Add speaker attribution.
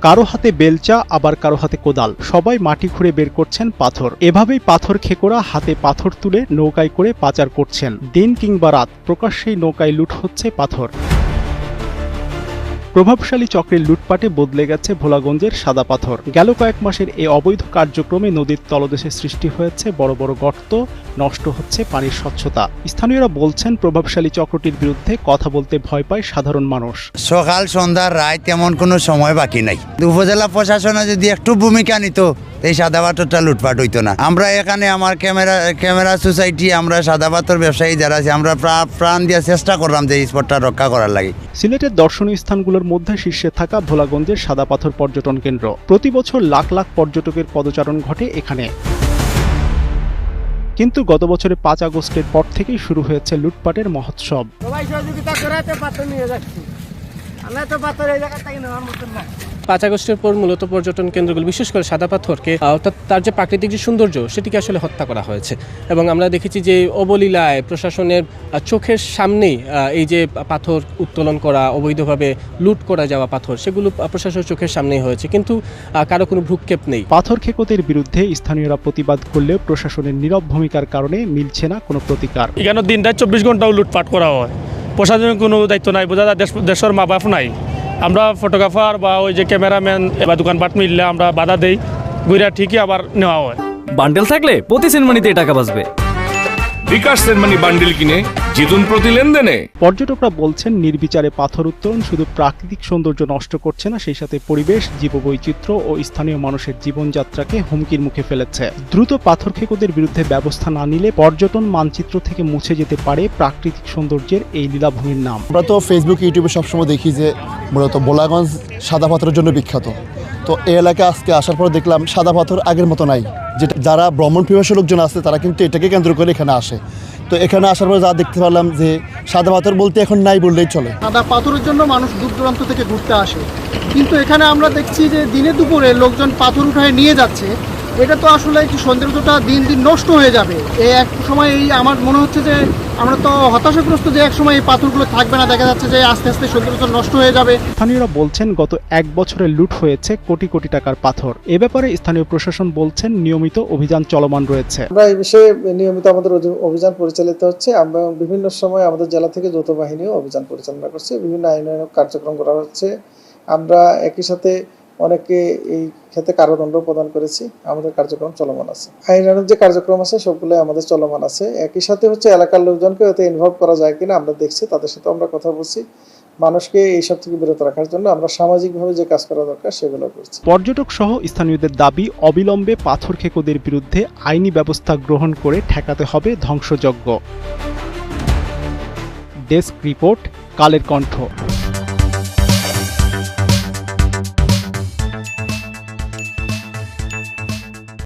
Speaker 1: কারও হাতে বেলচা, আবার কারও হাতে কোদাল। সবাই মাটি খুঁড়ে বের করছেন পাথর। এভাবেই পাথর খেকোরা হাতে পাথর তুলে নৌকায় করে পাচার করছেন। দিন কিংবা রাত, প্রকাশ্যেই নৌকায় লুট হচ্ছে পাথর। প্রভাবশালী চক্রের লুটপাটে বদলে গেছে ভোলাগঞ্জের সাদা পাথর। গেল কয়েক মাসের এই অবৈধ কার্যক্রমে নদীর তলদেশে সৃষ্টি হয়েছে বড় বড় গর্ত, নষ্ট হচ্ছে পানির স্বচ্ছতা। স্থানীয়রা বলছেন, প্রভাবশালী চক্রটির বিরুদ্ধে কথা বলতে ভয় পায় সাধারণ মানুষ।
Speaker 2: সকাল সন্ধ্যার রায় তেমন কোনো সময় বাকি নাই। উপজেলা প্রশাসনে যদি একটু ভূমিকা নিত এই সাদা পাথরটা লুটপাট হইতো না। আমরা এখানে আমার ক্যামেরা ক্যামেরা সোসাইটি আমরা সাদা পাথর ব্যবসায়ী যারা আছে আমরা প্রা- প্রাণ দিয়ে চেষ্টা করলাম যে এই স্পটটা রক্ষা করার লাগে।
Speaker 1: সিলেটের দর্শনীয় স্থানগুলোর মধ্যে শীর্ষে থাকা ভোলাগঞ্জের সাদা পাথর পর্যটন কেন্দ্র। প্রতি বছর লাখ লাখ পর্যটকের পদচারণ ঘটে এখানে। কিন্তু গত বছরে পাঁচ আগস্টের পর থেকেই শুরু হয়েছে লুটপাটের মহোৎসব।
Speaker 3: সবাই সহযোগিতা করে পাথর নিয়ে যাচ্ছি। আমরা তো পাথর এই জায়গা থেকে নেওয়ার মতন না।
Speaker 4: পাঁচ আগস্টের পর মূলত পর্যটন কেন্দ্রগুলো বিশেষ করে সাদা পাথরকে অর্থাৎ তার যে প্রাকৃতিক যে সৌন্দর্য সেটিকে আসলে হত্যা করা হয়েছে। এবং আমরা দেখেছি যে অবলীলায় প্রশাসনের চোখের সামনেই এই যে পাথর উত্তোলন করা অবৈধভাবে লুট করা যাওয়া পাথর সেগুলো প্রশাসনের চোখের সামনেই হয়েছে। কিন্তু কারও কোনো ভ্রুক্ষেপ নেই।
Speaker 1: পাথর খেকোদের বিরুদ্ধে স্থানীয়রা প্রতিবাদ করলেও প্রশাসনের নীরব ভূমিকার কারণে মিলছে না কোনো প্রতিকার।
Speaker 5: এখানে দিন রাত চব্বিশ ঘন্টাও লুটপাট করা হয়? প্রশাসনের কোনো দায়িত্ব নাই বোঝা যায় দেশ দেশের মা বাপ নাই। আমরা ফটোগ্রাফার বা ওই যে ক্যামেরাম্যান বা দোকানপাট মিললে আমরা বাধা দেই ঘুরে ঠিকই আবার নেওয়া হয়।
Speaker 6: বান্ডেল থাকলে প্রতি সেনমানিতে টাকা বাঁচবে।
Speaker 7: বিকাশ সেনমানি বান্ডেল কিনে জিতুন প্রতি লেনদেনে।
Speaker 1: পর্যটকরা বলছেন নির্বিচারে পাথর উত্তোলন শুধু প্রাকৃতিক সৌন্দর্য নষ্ট করছে না সেই সাথে পরিবেশ জীববৈচিত্র্য ও স্থানীয় মানুষের জীবনযাত্রাকে হুমকির মুখে ফেলেছে। দ্রুত পাথর খেকোদের বিরুদ্ধে ব্যবস্থা না নিলে পর্যটন মানচিত্র থেকে মুছে যেতে পারে প্রাকৃতিক সৌন্দর্যের এই লীলাভূমির নাম।
Speaker 8: আমরা তো ফেসবুক ইউটিউবে সবসময় দেখি যে মূলত বোলাগঞ্জ সাদা পাথরের জন্য বিখ্যাত। তো এই এলাকায় আজকে আসার পর দেখলাম সাদা পাথর আগের মতো নাই। যেটা যারা ভ্রমণ পিপাসী লোকজন আছে, তারা কিন্তু এটাকে কেন্দ্র করে এখানে আসে। তো এখানে আসার পর যা দেখতে পারলাম যে সাদা পাথর বলতে এখন নাই বললেই চলে।
Speaker 3: সাদা পাথরের জন্য মানুষ দূর দূরান্ত থেকে ঘুরতে আসে। কিন্তু এখানে আমরা দেখছি যে দিনে দুপুরে লোকজন পাথর উঠায় নিয়ে যাচ্ছে। এটা তো আসলে একটু সৌন্দর্যটা দিন দিন নষ্ট হয়ে যাবে। এই এক সময় এই আমার মনে হচ্ছে যে আমরা তো হতাশাগ্রস্ত যে এক সময় এই পাথরগুলো থাকবে না দেখা যাচ্ছে যে আস্তে আস্তে সৌন্দর্য নষ্ট হয়ে যাবে।
Speaker 1: স্থানীয়রা বলছেন গত এক বছরে লুট হয়েছে কোটি কোটি টাকার পাথর। এ ব্যাপারে স্থানীয় প্রশাসন বলছেন নিয়মিত অভিযান চলমান রয়েছে।
Speaker 9: আমরা এই বিষয়ে নিয়মিত আমাদের অভিযান পরিচালিত হচ্ছে। আমরা বিভিন্ন সময় আমাদের জেলা থেকে যৌথ বাহিনীও অভিযান পরিচালনা করছে। বিভিন্ন আইনানুগ কার্যক্রম করা হচ্ছে। আমরা একই সাথে অনেকে এই ক্ষেত্রে কারাদণ্ড প্রদান করেছি। আমাদের কার্যক্রম চলমান আছে। আইনানুগ যে কার্যক্রম আছে সবগুলো আমাদের চলমান আছে। একই সাথে হচ্ছে এলাকার লোকজনকে এতে ইনভলভ করা যায় কিনা আমরা দেখছি, তাদের সাথে আমরা কথা বলছি। মানুষকে এইসব থেকে বিরত রাখার জন্য আমরা সামাজিকভাবে যে কাজ করা দরকার, সেগুলো করছি।
Speaker 1: পর্যটক সহ স্থানীয়দের দাবি, অবিলম্বে পাথর খেকোদের বিরুদ্ধে আইনি ব্যবস্থা গ্রহণ করে ঠেকাতে হবে ধ্বংসযজ্ঞ। Desk report, Kaler Kantho.